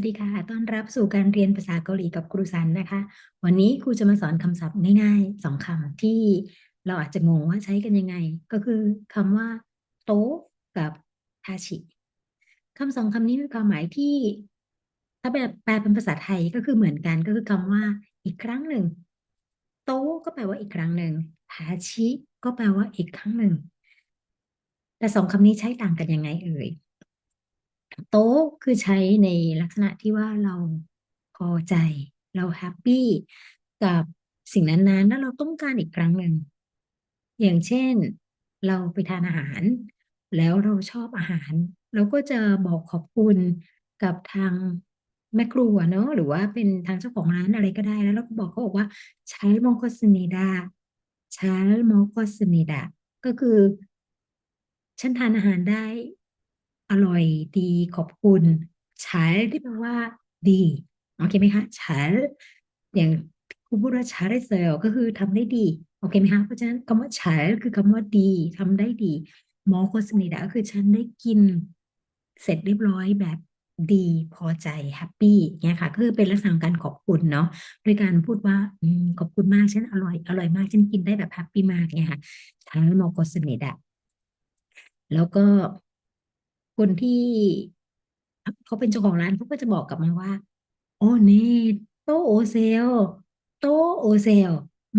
สวัสดีค่ะ ต้อนรับสู่การเรียนภาษาเกาหลีกับครูซันนะคะ วันนี้ครูจะมาสอนคำศัพท์ง่ายๆสองคำที่เราอาจจะงงว่าใช้กันยังไง ก็คือคำว่า โต๊ะกับทาชิคำสองคำนี้มีความหมายที่ ถ้าแบบแปลเป็นภาษาไทยก็คือเหมือนกันก็คือคำว่า อีกครั้งหนึ่ง โต๊ะก็แปลว่าอีกครั้งหนึ่งทาชิก็แปลว่าอีกครั้งหนึ่ง แต่สองคำนี้ใช้ต่างกันยังไงเอ่ย โต๊ะคือใช้ในลักษณะที่ว่าเราพอใจ เราแฮปปี้กับสิ่งนั้นๆแล้วเราต้องการอีกครั้งหนึ่งอย่างเช่นเราไปทานอาหาร แล้วเราชอบอาหาร เราก็จะบอกขอบคุณกับทางแม่ครัวเนาะหรือว่าเป็นทางเจ้าของร้านอะไรก็ได้แล้วเราก็บอกเขาบอกว่าใช้มอกสนิดาใช้มอกสนิดาก็คือ ฉันทานอาหารได้ อร่อยดีขอบคุณใช้ที่แปลว่า ดีโอเคไหมคะใช้อย่างคุณพูดว่าใช้ได้เซลก็คือทำได้ดีโอเคไหมคะเพราะฉะนั้นคำว่าใช้คือคำว่าดีทำได้ดีมอโคสนิดาก็คือฉันได้กิน เสร็จเรียบร้อยแบบดีพอใจแฮปปี้เนี่ยค่ะคือเป็นลักษณะของการขอบคุณเนาะโดยการพูดว่าอขอบคุณมากฉันอร่อยอร่อยมากฉันกินได้แบบแฮปปี้มากเนี่ยค่ะใช้มอโคสนิดาแล้วก็ คนที่เขาเป็นเจ้าของร้านเขาก็จะบอกกลับมาว่า โอ้เน่โตโอเซล โตโอเซล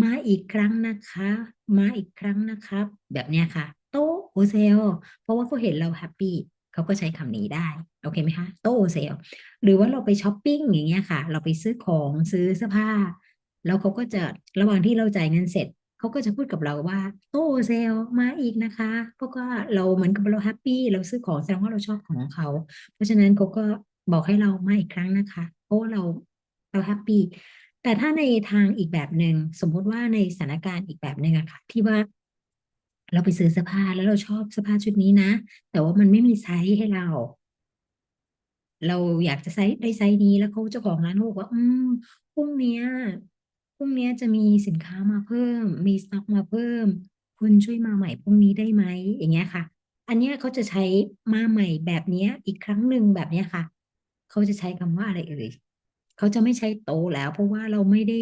มาอีกครั้งนะคะ มาอีกครั้งนะครับ แบบเนี้ยค่ะ โตโอเซล เพราะว่าเขาเห็นเราแฮปปี้เขาก็ใช้คำนี้ได้ โอเคไหมคะ โตโอเซล หรือว่าเราไปช้อปปิ้งอย่างเงี้ยค่ะ เราไปซื้อของซื้อเสื้อผ้า แล้วเขาก็จะระหว่างที่เราจ่ายเงินเสร็จ เขาก็จะพูดกับเราว่า โตเซลมาอีกนะคะ เพราะว่าเราเหมือนกับเราแฮปปี้เราซื้อของแสดงว่าเราชอบของเขา เพราะฉะนั้นเขาก็บอกให้เรามาอีกครั้งนะคะ เพราะาเราเราแฮปปี้แต่ถ้าในทางอีกแบบหนึ่งสมมุติว่าในสถานการณ์อีกแบบหนึ่งอะค่ะ ที่ว่าเราไปซื้อเสื้อผ้าแล้วเราชอบเสื้อผ้าชุดนี้นะ แต่ว่ามันไม่มีไซส์ให้เรา เราอยากจะไซส์ได้ไซส์นี้แล้วเขาเจ้าของร้านเขาบอกว่า อืมพรุ่งนี้ รุ่งนี้จะมีสินค้ามาเพิ่ม มีสต็อกมาเพิ่ม คุณช่วยมาใหม่พรุ่งนี้ได้ไหมอย่างเงี้ยค่ะ อันเนี้ยเขาจะใช้มาใหม่แบบเนี้ยอีกครั้งหนึ่งแบบเนี้ยค่ะ เขาจะใช้คำว่าอะไรเอ่ยเขาจะไม่ใช้โตแล้ว เพราะว่าเราไม่ได้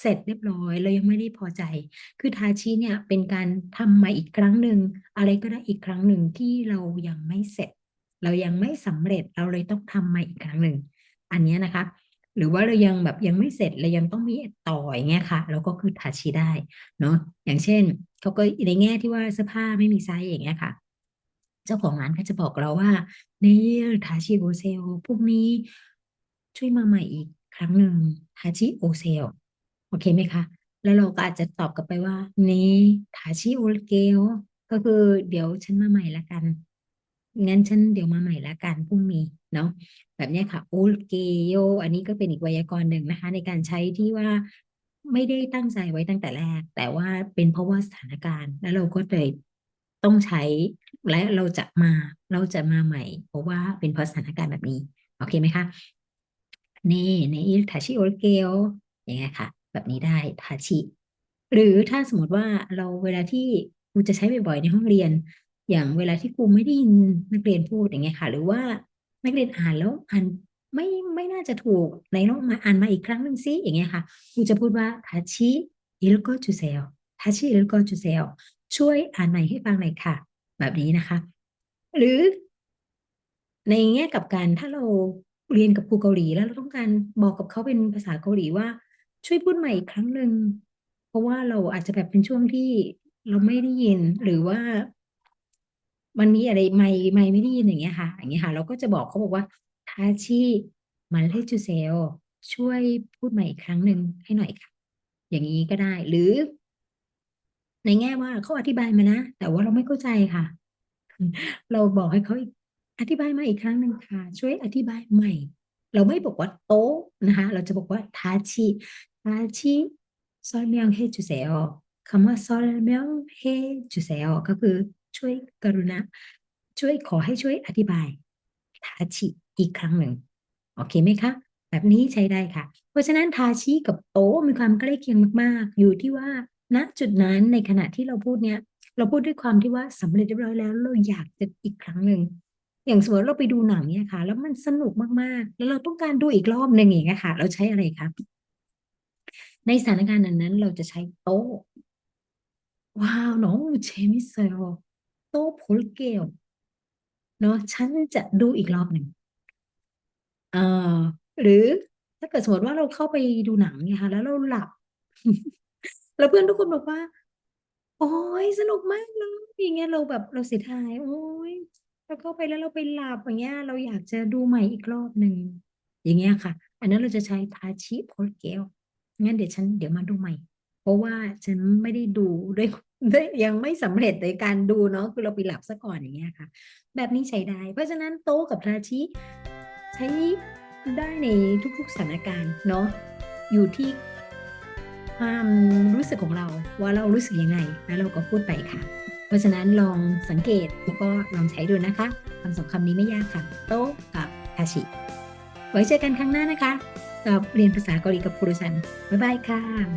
เสร็จเรียบร้อยเรายังไม่ได้พอใจ คือทาชิเนี่ยเป็นการทำมาอีกครั้งหนึ่งอะไรก็ได้อีกครั้งหนึ่งที่เรายังไม่เสร็จ เรายังไม่สำเร็จเราเลยต้องทำมาอีกครั้งหนึ่งอันเนี้ยนะคะ หรือว่าเรายังแบบยังไม่เสร็จเรายังต้องมีต่ออย่างเงี้ยค่ะเราก็คือทาชิได้เนาะอย่างเช่นเขาก็ในแง่ที่ว่าเสื้อผ้าไม่มีไซส์อย่างเงี้ยค่ะ เจ้าของร้านก็จะบอกเราว่าในทาชิโอเซลพวกนี้ช่วยมาใหม่อีกครั้งหนึ่งทาชิโอเซลโอเคไหมคะแล้วเราก็อาจจะตอบกลับไปว่าเนทาชิโอเกลก็คือเดี๋ยวฉันมาใหม่ละกัน งั้นฉันเดี๋ยวมาใหม่ละกันพรุ่งนี้เนาะ แบบนี้ค่ะโอเกโยอันนี้ก็เป็นอีกไวยากรณ์หนึ่งนะคะ ในการใช้ที่ว่าไม่ได้ตั้งใจไว้ตั้งแต่แรก แต่ว่าเป็นเพราะว่าสถานการณ์ แล้วเราก็เลยต้องใช้และเราจะมาเราจะมาใหม่ เพราะว่าเป็นเพราะสถานการณ์แบบนี้ โอเคไหมคะนี่ในอิทาชิโอเกลยังไงคะแบบนี้ได้ทาชิหรือถ้าสมมติว่าเราเวลาที่ครูจะใช้บ่อยๆในห้องเรียน อย่างเวลาที่ครูไม่ได้ยินนักเรียนพูดอย่างเงี้ยค่ะ หรือว่า นักเรียนอ่านแล้วอ่านไม่ไม่น่าจะถูกในลองมาอ่านมาอีกครั้งหนึ่งซิอย่างเงี้ยค่ะครูจะพูดว่าทาชิอิลโกจูเซลทาชิอิลโกจูเซลช่วยอ่านใหม่ให้ฟังหน่อยค่ะ แบบนี้นะคะ หรือ ในแง่กับการถ้าเราเรียนกับครูเกาหลีแล้วเราต้องการบอกกับเขาเป็นภาษาเกาหลีว่า ช่วยพูดใหม่อีกครั้งหนึ่งเพราะว่าเราอาจจะแบบเป็นช่วงที่เราไม่ได้ยิน หรือว่า มันมีอะไรไม่ไม่ไม่ได้ยินอย่างเงี้ยค่ะ อย่างเงี้ยค่ะ เราก็จะบอกเขาบอกว่าทาชิมันเลจูเซลช่วยพูดใหม่อีกครั้งหนึ่งให้หน่อยค่ะ อย่างนี้ก็ได้ หรือ ในแง่ว่าเขาอธิบายมานะแต่ว่าเราไม่เข้าใจค่ะ เราบอกให้เขาอธิบายมาอีกครั้งหนึ่งค่ะ ช่วยอธิบายใหม่ เราไม่บอกว่าโต๊ะนะคะ เราจะบอกว่าทาชิทาชิซอลเมียงเฮจูเซลคำว่าซอลเมียงเฮจูเซลก็คือ ช่วยกรุณาช่วยขอให้ช่วยอธิบายทาชิอีกครั้งหนึ่ง โอเคไหมคะ แบบนี้ใช้ได้ค่ะ เพราะฉะนั้นทาชิกับโตมีความใกล้เคียงมากๆ อยู่ที่ว่าณจุดนั้นในขณะที่เราพูดเนี้ยเราพูดด้วยความที่ว่าสำเร็จเรียบร้อยแล้วเราอยากจะอีกครั้งหนึ่งอย่างสมมติเราไปดูหนังเนี่ยค่ะ แล้วมันสนุกมากๆ แล้วเราต้องการดูอีกรอบหนึ่งอย่างเงี้ยค่ะ เราใช้อะไรครับในสถานการณ์นั้น เราจะใช้โต้ว้าวน้องเชมิเซล 또 볼게요. เนาะฉันจะดูอีกรอบหนึ่งเอ่อหรือถ้าเกิดสมมติว่าเราเข้าไปดูหนังเนี่ยค่ะ แล้วเราหลับ แล้วเพื่อนทุกคนบอกว่า โอ๊ยสนุกมากเลยอย่างเงี้ยเราแบบเราเสียดายโอ๊ยเราเข้าไปแล้วเราไปหลับอย่างเงี้ย เราอยากจะดูใหม่อีกรอบหนึ่งอย่างเงี้ยค่ะ อันนั้นเราจะใช้ทาชิโพลเกลงั้นเดี๋ยวฉันเดี๋ยวมาดูใหม่ เพราะว่าฉันไม่ได้ดูด้วย ด้ว ยังไม่สำเร็จในการดูเนาะคือเราไปหลับซะก่อนอย่างเงี้ยค่ะ แบบนี้ใช้ได้ เพราะฉะนั้นโต๊ะกับทาชิใช้ได้ในทุกๆสถานการณ์เนาะอยู่ที่ความรู้สึกของเราว่าเรารู้สึกยังไงแล้วเราก็พูดไปค่ะ เพราะฉะนั้นลองสังเกตแล้วก็ลองใช้ดูนะคะคำสองคำนี้ไม่ยากค่ะ โต๊ะกับทาชิไว้เจอกันครั้งหน้านะคะกับเรียนภาษาเกาหลีกับครูซันบ๊ายบายค่ะ